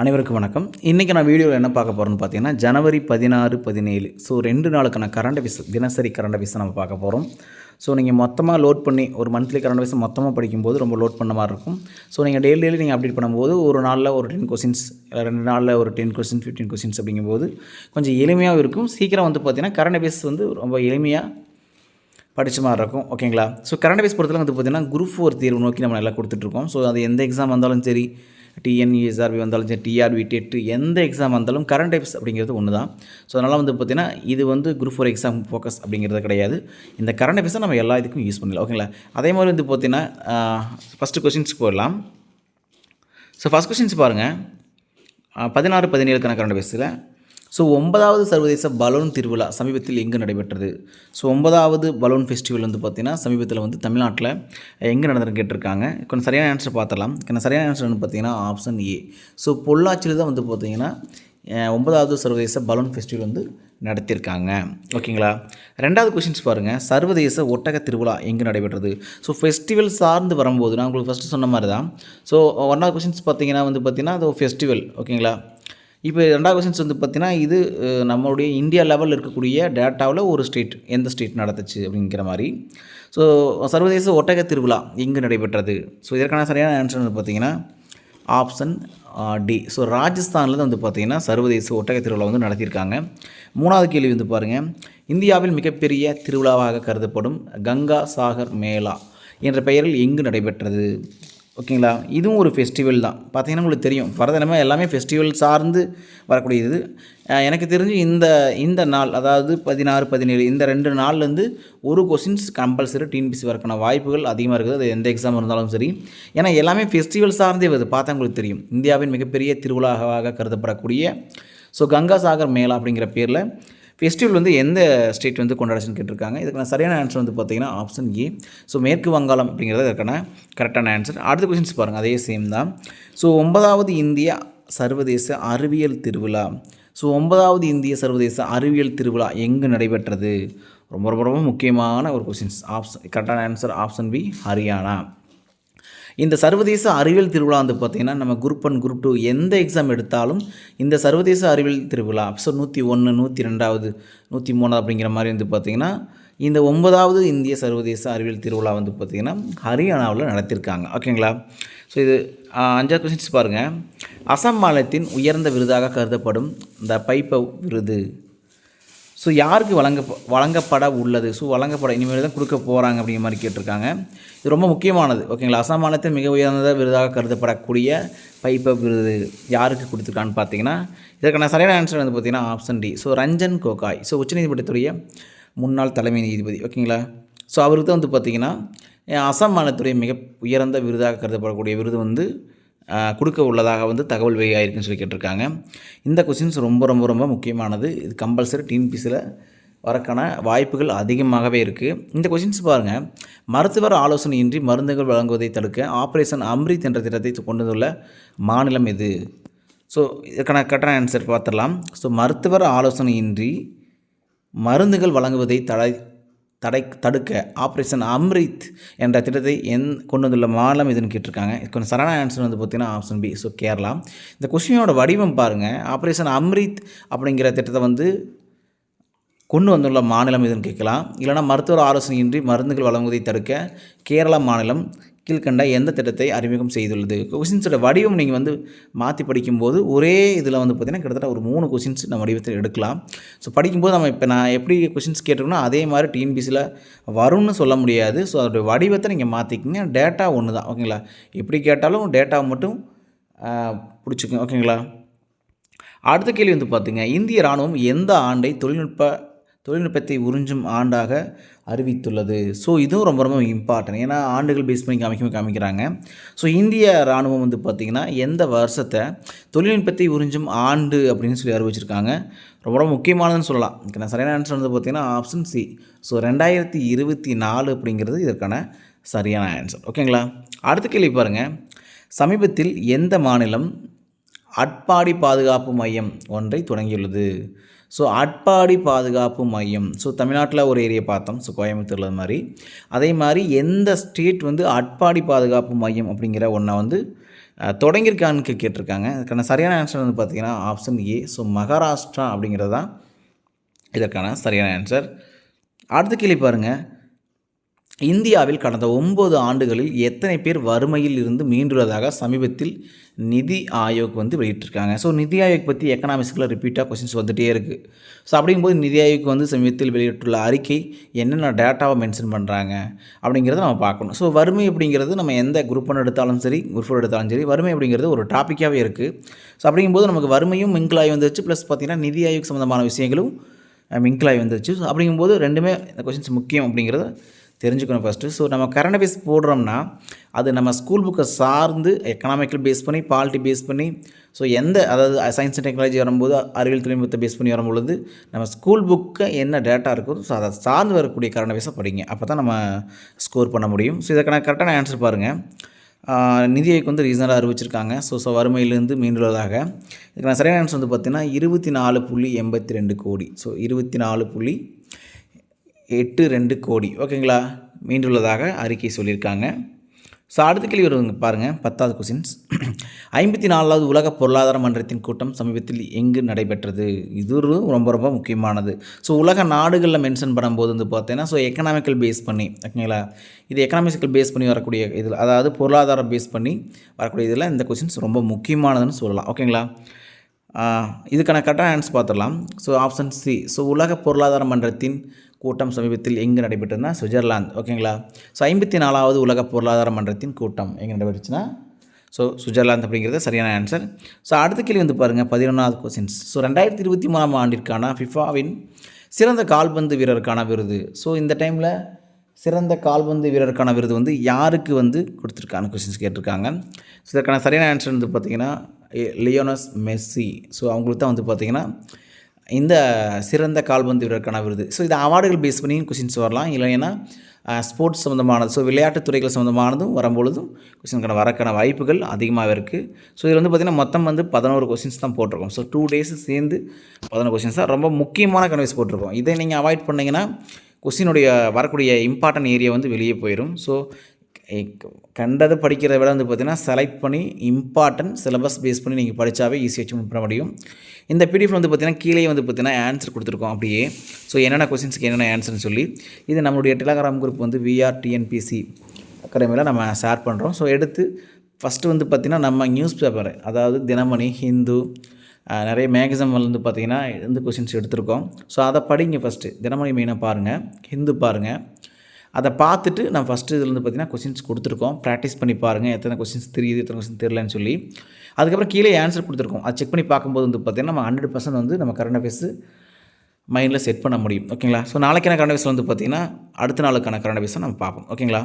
அனைவருக்கும் வணக்கம். இன்றைக்கி நான் வீடியோவில் என்ன பார்க்க போகிறோன்னு பார்த்தீங்கன்னா ஜனவரி பதினாறு பதினேழு. ஸோ ரெண்டு நாளுக்கான கரண்ட் அஃபீஸ் தினசரி கரண்ட் அஃபீஸை நம்ம பார்க்க போகிறோம் ஸோ நீங்கள் மொத்தமாக லோட் பண்ணி ஒரு மந்த்லி கரண்ட் அஃபேர்ஸ் மொத்தமாக படிக்கும்போது ரொம்ப லோட் பண்ண மாதிரி இருக்கும். ஸோ நீங்கள் டெய்லி டெய்லி நீங்கள் அப்டேட் பண்ணும்போது ஒரு நாளில் ஒரு டென் கொஸ்டின்ஸ் ரெண்டு நாளில் ஒரு டென் கொஸ்டின் ஃபிஃப்டீன் கொஸ்டின்ஸ் அப்படிங்கும்போது கொஞ்சம் எளிமையாகவும் இருக்கும். சீக்கிரம் வந்து பார்த்தீங்கன்னா கரண்ட் அஃபீஸ் வந்து ரொம்ப எளிமையாக படித்த மாதிரி இருக்கும். ஓகேங்களா ஸோ கரண்ட் அஃபேர்ஸ் பொறுத்தவரை வந்து பார்த்தீங்கன்னா குரூப் ஃபோர் தேர்வு நோக்கி நம்ம நல்லா கொடுத்துட்ருக்கோம் ஸோ அது எந்த எக்ஸாம் வந்தாலும் சரி டிஎன்இஎஸ்ஆர்பி வந்தாலும் சரி டிஆர்பி டெட் எந்த எக்ஸாம் வந்தாலும் கரண்ட் டைப்ஸ் அப்படிங்கிறது ஒன்று தான் ஸோ அதனால் வந்து பார்த்திங்கன்னா இது வந்து குரூப் ஃபோர் எக்ஸாம் ஃபோக்கஸ் அப்படிங்கிறது கிடையாது. இந்த கரண்ட் அஃபேர்ஸை நம்ம எல்லா இதுக்கும் யூஸ் பண்ணலாம் ஓகேங்களா அதே மாதிரி வந்து பார்த்திங்கன்னா ஃபஸ்ட்டு கொஸ்டின்ஸ்க்கு போயிடலாம். ஸோ ஃபஸ்ட் கொஷின்ஸ் பாருங்கள் பதினாறு பதினேழுக்கான கரண்ட் அஃபேர்ஸில் ஸோ ஒன்பதாவது சர்வதேச பலூன் திருவிழா சமீபத்தில் எங்கே நடைபெற்றது? ஸோ ஒன்பதாவது பலூன் ஃபெஸ்டிவல் வந்து பார்த்திங்கன்னா சமீபத்தில் வந்து தமிழ்நாட்டில் எங்கே நடந்ததுன்னு கேட்டிருக்காங்க. கொஞ்சம் சரியான ஆன்சர் பார்த்துடலாம். கொஞ்சம் சரியான ஆன்சர் வந்து பார்த்தீங்கன்னா ஆப்ஷன் ஏ ஸோ பொள்ளாச்சியில் தான் வந்து பார்த்திங்கன்னா ஒன்பதாவது சர்வதேச பலூன் ஃபெஸ்டிவல் வந்து நடத்தியிருக்காங்க. ஓகேங்களா? ரெண்டாவது கொஷின்ஸ் பாருங்கள் சர்வதேச ஒட்டக திருவிழா எங்கே நடைபெற்றது? ஸோ ஃபெஸ்டிவல் சார்ந்து வரும்போது நான் உங்களுக்கு ஃபஸ்ட்டு சொன்ன மாதிரி தான் ஸோ ஒன்றாவது கொஷின்ஸ் பார்த்தீங்கன்னா வந்து பார்த்திங்கன்னா அது ஃபெஸ்டிவல் ஓகேங்களா? இப்போ ரெண்டாவது கொஸ்டின்ஸ் வந்து பார்த்தீங்கன்னா இது நம்மளுடைய இந்தியா லெவலில் இருக்கக்கூடிய டேட்டாவில் ஒரு ஸ்டேட் எந்த ஸ்டேட் நடத்துச்சு அப்படிங்கிற மாதிரி. ஸோ சர்வதேச ஒட்டக திருவிழா எங்கே நடைபெற்றது? ஸோ இதற்கான சரியான ஆன்சர் வந்து பார்த்தீங்கன்னா ஆப்ஷன் டி ஸோ ராஜஸ்தானில் தான் வந்து பார்த்தீங்கன்னா சர்வதேச ஒட்டக திருவிழா வந்து நடத்தியிருக்காங்க. மூணாவது கேள்வி வந்து பாருங்கள் இந்தியாவில் மிகப்பெரிய திருவிழாவாக கருதப்படும் கங்கா சாகர் மேளா என்ற பெயரில் எங்கு நடைபெற்றது? ஓகேங்களா? இதுவும் ஒரு ஃபெஸ்டிவல் தான். பார்த்தீங்கன்னா உங்களுக்கு தெரியும். வரதனமே எல்லாமே ஃபெஸ்டிவல் சார்ந்து வரக்கூடியது. எனக்கு தெரிஞ்சு இந்த இந்த நாள் அதாவது பதினாறு பதினேழு இந்த ரெண்டு நாள்லேருந்து ஒரு கொஸ்டின்ஸ் கம்பல்சரி டிஎன்பிசி வரக்கான வாய்ப்புகள் அதிகமாக இருக்குது. அது எந்த எக்ஸாம் இருந்தாலும் சரி. ஏன்னா எல்லாமே ஃபெஸ்டிவல் சார்ந்தே வருது. பார்த்தா உங்களுக்கு தெரியும். இந்தியாவின் மிகப்பெரிய திருவிழாவாக கருதப்படக்கூடிய ஸோ கங்கா சாகர் மேளா அப்படிங்கிற பேரில் ஃபெஸ்டிவல் வந்து எந்த ஸ்டேட் வந்து கொண்டாடுச்சுன்னு கேட்டிருக்காங்க. இதுக்கான சரியான ஆன்சர் வந்து பார்த்தீங்கன்னா ஆப்ஷன் ஏ ஸோ மேற்கு வங்காளம் அப்படிங்கிறது அதற்கான கரெக்டான ஆன்சர் அடுத்த கொஷின்ஸ் பாருங்கள் அதே சேம் தான். ஸோ ஒன்பதாவது இந்தியா சர்வதேச அறிவியல் திருவிழா. ஸோ ஒன்பதாவது இந்திய சர்வதேச அறிவியல் திருவிழா எங்கு நடைபெற்றது? ரொம்ப ரொம்ப ரொம்ப முக்கியமான ஒரு கொஷின்ஸ் ஆப்ஷன் கரெக்டான ஆன்சர் ஆப்ஷன் பி ஹரியானா இந்த சர்வதேச அறிவியல் திருவிழா வந்து பார்த்திங்கன்னா நம்ம குரூப் ஒன் குரூப் டூ எந்த எக்ஸாம் எடுத்தாலும் இந்த சர்வதேச அறிவியல் திருவிழா ஸோ நூற்றி ஒன்று நூற்றி ரெண்டாவது நூற்றி மூணாவது அப்படிங்கிற மாதிரி வந்து பார்த்திங்கன்னா இந்த ஒன்பதாவது இந்திய சர்வதேச அறிவியல் திருவிழா வந்து பார்த்திங்கன்னா ஹரியானாவில் நடத்தியிருக்காங்க. ஓகேங்களா ஸோ இது அஞ்சாவது கொஸ்டின்ஸ் பாருங்கள் அசாம் மாநிலத்தின் உயர்ந்த விருதாக கருதப்படும் இந்த பைப்பவ் விருது. ஸோ யாருக்கு வழங்க வழங்கப்பட உள்ளது? ஸோ வழங்கப்பட இனிமேல் தான் கொடுக்க போகிறாங்க அப்படிங்கிற மாதிரி கேட்டிருக்காங்க. இது ரொம்ப முக்கியமானது. ஓகேங்களா அசாம் மாநிலத்தில் மிக உயர்ந்த விருதாக கருதப்படக்கூடிய பைப்ப விருது யாருக்கு கொடுத்துருக்கான்னு பார்த்தீங்கன்னா இதற்கான சரியான ஆன்சர் வந்து பார்த்தீங்கன்னா option D so Ranjan Gogoi. So உச்சநீதிமன்றத்துடைய முன்னாள் தலைமை நீதிபதி. ஓகேங்களா ஸோ அவருக்கு தான் வந்து பார்த்தீங்கன்னா அசாம் மாநிலத்துடைய மிக உயர்ந்த விருதாக கருதப்படக்கூடிய விருது வந்து கொடுக்க உள்ளதாக வந்து தகவல் வெளியாகிருக்குன்னு சொல்லி கேட்டிருக்காங்க. இந்த கொஸ்டின்ஸ் ரொம்ப ரொம்ப ரொம்ப முக்கியமானது. இது கம்பல்சரி டிஎன்பிசியில் வரக்கான வாய்ப்புகள் அதிகமாகவே இருக்குது இந்த கொஷின்ஸ் பாருங்கள் மருத்துவர் ஆலோசனையின்றி மருந்துகள் வழங்குவதை தடுக்க ஆப்ரேஷன் அம்ரித் என்ற திட்டத்தை கொண்டு வந்துள்ள மாநிலம் எது? ஸோ இதுக்கான கட்டண ஆன்சர் பார்த்துடலாம். ஸோ மருத்துவர் ஆலோசனையின்றி மருந்துகள் வழங்குவதை தடை தடை தடுக்க ஆப்ரேஷன் அம்ரித் என்ற திட்டத்தை எந் கொண்டு வந்துள்ள மாநிலம் இதுன்னு கேட்டிருக்காங்க. இது கொஞ்சம் சரண ஆன்சர் வந்து பார்த்தீங்கன்னா ஆப்ஷன் பி ஸோ கேரளா இந்த கொஸ்டினோட வடிவம் பாருங்கள் ஆப்ரேஷன் அம்ரித் அப்படிங்கிற திட்டத்தை வந்து கொண்டு வந்துள்ள மாநிலம் இதுன்னு கேட்கலாம். இல்லைனா மருத்துவர் ஆலோசனையின்றி மருந்துகள் வழங்குவதை தடுக்க கேரளா மாநிலம் கீழ்கண்ட எந்த திட்டத்தை அறிமுகம் செய்துள்ளது? கொஷின்ஸோட வடிவம் நீங்கள் வந்து மாற்றி படிக்கும்போது ஒரே இதில் வந்து பார்த்திங்கன்னா கிட்டத்தட்ட ஒரு மூணு கொஷின்ஸ் நம்ம வடிவத்தில் எடுக்கலாம். ஸோ படிக்கும்போது நம்ம இப்போ நான் எப்படி கொஷின்ஸ் கேட்டிருக்கோன்னா அதே மாதிரி டிஎன்பிசியில் வரும்னு சொல்ல முடியாது. ஸோ அதோடைய வடிவத்தை நீங்கள் மாற்றிக்கிங்க டேட்டா ஒன்று தான் ஓகேங்களா எப்படி கேட்டாலும் டேட்டா மட்டும் பிடிச்சிக்கோங்க. ஓகேங்களா அடுத்த கேள்வி வந்து பார்த்திங்க இந்திய இராணுவம் எந்த ஆண்டை தொழில்நுட்ப தொழில்நுட்பத்தை உறிஞ்சும் ஆண்டாக அறிவித்துள்ளது. ஸோ இதுவும் ரொம்ப ரொம்ப இம்பார்ட்டன்ட் ஏன்னா ஆண்டுகள் பேஸ் பண்ணி காமிக்க காமிக்கிறாங்க. ஸோ இந்திய இராணுவம் வந்து பார்த்திங்கன்னா எந்த வருஷத்தை தொழில்நுட்பத்தை உறிஞ்சும் ஆண்டு அப்படின்னு சொல்லி அறிவிச்சிருக்காங்க. ரொம்ப ரொம்ப முக்கியமானதுன்னு சொல்லலாம். நான் சரியான ஆன்சர் வந்து பார்த்திங்கன்னா ஆப்ஷன் சி ஸோ ரெண்டாயிரத்தி இருபத்தி நாலு அப்படிங்கிறது இதற்கான சரியான ஆன்சர் ஓகேங்களா அடுத்த கேள்வி பாருங்கள் சமீபத்தில் எந்த மாநிலம் அட்பாடி பாதுகாப்பு மையம் ஒன்றை தொடங்கியுள்ளது? ஸோ அட்பாடி பாதுகாப்பு மையம். ஸோ தமிழ்நாட்டில் ஒரு ஏரியா பார்த்தோம். ஸோ கோயம்புத்தூரில் அது மாதிரி. அதே மாதிரி எந்த ஸ்டேட் வந்து அட்பாடி பாதுகாப்பு மையம் அப்படிங்கிற ஒன்றை வந்து தொடங்கியிருக்கான்னு கேட்டிருக்காங்க. அதுக்கான சரியான ஆன்சர் வந்து பார்த்திங்கன்னா ஆப்ஷன் ஏ ஸோ மகாராஷ்டிரா அப்படிங்கிறது தான் இதற்கான சரியான ஆன்சர் அடுத்த கேள்வி பாருங்கள் இந்தியாவில் கடந்த ஒம்பது ஆண்டுகளில் எத்தனை பேர் வறுமையில் இருந்து மீண்டுள்ளதாக சமீபத்தில் நிதி ஆயோக் வந்து வெளியிட்டிருக்காங்க. ஸோ நிதி ஆயோக் பற்றி எக்கனாமிக்ஸில் ரிப்பீட்டாக கொஸ்டின்ஸ் வந்துகிட்டே இருக்குது ஸோ அப்படிங்கும்போது நிதி ஆயோக் வந்து சமீபத்தில் வெளியிட்டுள்ள அறிக்கை என்னென்ன டேட்டாவை மென்ஷன் பண்ணுறாங்க அப்படிங்கிறத நம்ம பார்க்கணும். ஸோ வறுமை அப்படிங்கிறது நம்ம எந்த குரூப் ஒன்று எடுத்தாலும் சரி குரூப் ஃபோர் எடுத்தாலும் சரி வறுமை அப்படிங்கிறது ஒரு டாப்பிக்காகவே இருக்குது ஸோ அப்படிங்கும்போது நமக்கு வறுமையும் மிங்கிளாகி வந்துருச்சு. ப்ளஸ் பார்த்திங்கன்னா நிதி ஆயோக் சம்மந்தமான விஷயங்களும் மிங்கிளாகி வந்துருச்சு. ஸோ அப்படிங்கும்போது ரெண்டுமே இந்த கொஷின்ஸ் முக்கியம் அப்படிங்கிறத தெரிஞ்சுக்கணும் ஃபஸ்ட்டு ஸோ நம்ம கரண்ட் அஃபேர்ஸ் போடுறோம்னா அது நம்ம ஸ்கூல் புக்கை சார்ந்து எக்கனாமிக்கல் பேஸ் பண்ணி பாலிட்டி பேஸ் பண்ணி ஸோ எந்த அதாவது சயின்ஸ் அண்ட் டெக்னாலஜி வரும்போது அறிவியல் தொழில்நுட்பத்தை பேஸ் பண்ணி வரும்பொழுது நம்ம ஸ்கூல் புக்கை என்ன டேட்டா இருக்கோ ஸோ அதை சார்ந்து வரக்கூடிய கரண்ட் அஃபேர்ஸை படிங்க. அப்போ தான் நம்ம ஸ்கோர் பண்ண முடியும். ஸோ இதுக்கான கரெக்டான ஆன்சர் பாருங்கள் நிதியைக்கு வந்து ரீசனாக அறிவிச்சிருக்காங்க. ஸோ ஸோ வறுமையிலேருந்து மீண்டுள்ளதாக. இதுக்கான சரியான ஆன்சர் வந்து பார்த்தீங்கன்னா இருபத்தி நாலு புள்ளி எண்பத்தி ரெண்டு கோடி. ஸோ இருபத்தி நாலு புள்ளி எட்டு ரெண்டு கோடி. ஓகேங்களா? மீண்டுள்ளதாக அறிக்கை சொல்லியிருக்காங்க. ஸோ அடுத்த கேள்வி வருங்க பாருங்கள் பத்தாவது கொஸ்டின்ஸ் ஐம்பத்தி நாலாவது உலக பொருளாதார மன்றத்தின் கூட்டம் சமீபத்தில் எங்கு நடைபெற்றது? இது ஒரு ரொம்ப ரொம்ப முக்கியமானது. ஸோ உலக நாடுகளில் மென்ஷன் பண்ணும்போது வந்து பார்த்தீங்கன்னா ஸோ எக்கனாமிக்கல் பேஸ் பண்ணி ஓகேங்களா? இது எக்கனாமிக்கல் பேஸ் பண்ணி வரக்கூடிய இதில் அதாவது பொருளாதாரம் பேஸ் பண்ணி வரக்கூடிய இதில் இந்த கொஸ்டின்ஸ் ரொம்ப முக்கியமானதுன்னு சொல்லலாம். ஓகேங்களா? இதுக்கான கரெக்டான ஆன்சர் பார்த்துடலாம். ஸோ ஆப்ஷன் சி ஸோ உலக பொருளாதார மன்றத்தின் கூட்டம் சமீபத்தில் எங்கே நடைபெற்றதுன்னா சுவிட்சர்லாந்து ஓகேங்களா? ஸோ ஐம்பத்தி நாலாவது உலக பொருளாதார மன்றத்தின் கூட்டம் எங்கே நடைபெற்றுச்சுன்னா ஸோ சுவிட்சர்லாந்து அப்படிங்கிறது சரியான ஆன்சர் ஸோ அடுத்த கேள்வி வந்து பாருங்கள் பதினொன்றாவது கொஸ்டின்ஸ் ஸோ ரெண்டாயிரத்தி இருபத்தி மூணாம் ஆண்டிற்கான ஃபிஃபாவின் சிறந்த கால்பந்து வீரருக்கான விருது. ஸோ இந்த டைமில் சிறந்த கால்பந்து வீரருக்கான விருது வந்து யாருக்கு வந்து கொடுத்துருக்கான கொஸ்டின்ஸ் கேட்டிருக்காங்க. ஸோ இதற்கான சரியான ஆன்சர் வந்து பார்த்தீங்கன்னா லியோனஸ் மெஸ்ஸி. ஸோ அவங்களுக்கு தான் வந்து பார்த்தீங்கன்னா இந்த சிறந்த கால்பந்து வீரருக்கான விருது. ஸோ இது அவார்டுகள் பேஸ் பண்ணி கொஷின்ஸ் வரலாம். இல்லைன்னா ஸ்போர்ட்ஸ் சம்மந்தமானது ஸோ விளையாட்டுத் துறைகள் சம்மந்தமானதும் வரும்பொழுதும் கொஸ்டின்கான வரக்கான வாய்ப்புகள் அதிகமாக இருக்குது ஸோ இதில் வந்து பார்த்திங்கன்னா மொத்தம் வந்து பதினோரு கொஸ்டின்ஸ் தான் போட்டிருக்கோம். ஸோ டூ டேஸ் சேர்ந்து பதினோரு கொஸ்டின்ஸ் தான் ரொம்ப முக்கியமான கன்வைஸ் போட்டிருக்கோம். இதை நீங்கள் அவாய்ட் பண்ணிங்கன்னா கொஸ்டினுடைய வரக்கூடிய இம்பார்ட்டன்ட் ஏரியா வந்து வெளியே போயிடும் ஸோ கண்டதை படிக்கிறத விட வந்து பார்த்திங்கன்னா செலக்ட் பண்ணி இம்பார்ட்டன்ட் சிலபஸ் பேஸ் பண்ணி நீங்கள் படித்தாவே ஈஸியாக அச்சீவ் பண்ண முடியும். இந்த பிடிஎஃப் வந்து பார்த்திங்கன்னா கீழே வந்து பார்த்திங்கன்னா ஆன்சர் கொடுத்துருக்கோம் அப்படியே. ஸோ என்னென்ன கொஸ்டின்ஸ்க்கு என்னென்ன ஆன்சர்னு சொல்லி இது நம்மளுடைய டெலகிராம் குரூப் வந்து விஆர் டிஎன்பிசி அகாடமியில் நம்ம ஷேர் பண்ணுறோம் ஸோ எடுத்து ஃபஸ்ட்டு வந்து பார்த்திங்கன்னா நம்ம நியூஸ் பேப்பர் அதாவது தினமணி ஹிந்து நிறைய மேகசின் வந்து பார்த்திங்கன்னா இந்த கொஸ்டின்ஸ் எடுத்திருக்கோம். ஸோ அதை படிங்க ஃபஸ்ட்டு தினமணி மெயினாக பாருங்கள் ஹிந்து பாருங்கள் அதை பார்த்துட்டு நான் ஃபஸ்ட்டு இதில் வந்து பார்த்தீங்கன்னா கொஸ்டின்ஸ் கொடுத்துருக்கோம். ப்ராக்டிஸ் பண்ணி பாருங்கள் எத்தனை கொஸ்டின்ஸ் தெரியுது எத்தனை கொஸ்டின் தெரியலன்னு சொல்லி. அதுக்கப்புறம் கீழே ஆன்சர் கொடுத்துருக்கோம். அதை செக் பண்ணி பார்க்கும்போது வந்து பார்த்தீங்கன்னா நம்ம ஹண்ட்ரட் பர்சன்ட் வந்து நம்ம கரண்ட் அஃபேர்ஸ் மைண்டில் செட் பண்ண முடியும். ஓகேங்களா ஸோ நாளைக்கான கரண்ட் அஃபேர்ஸ் வந்து பார்த்தீங்கன்னா அடுத்த நாளுக்கான கரண்ட் அஃபேர்ஸை நம்ம பார்ப்போம். ஓகேங்களா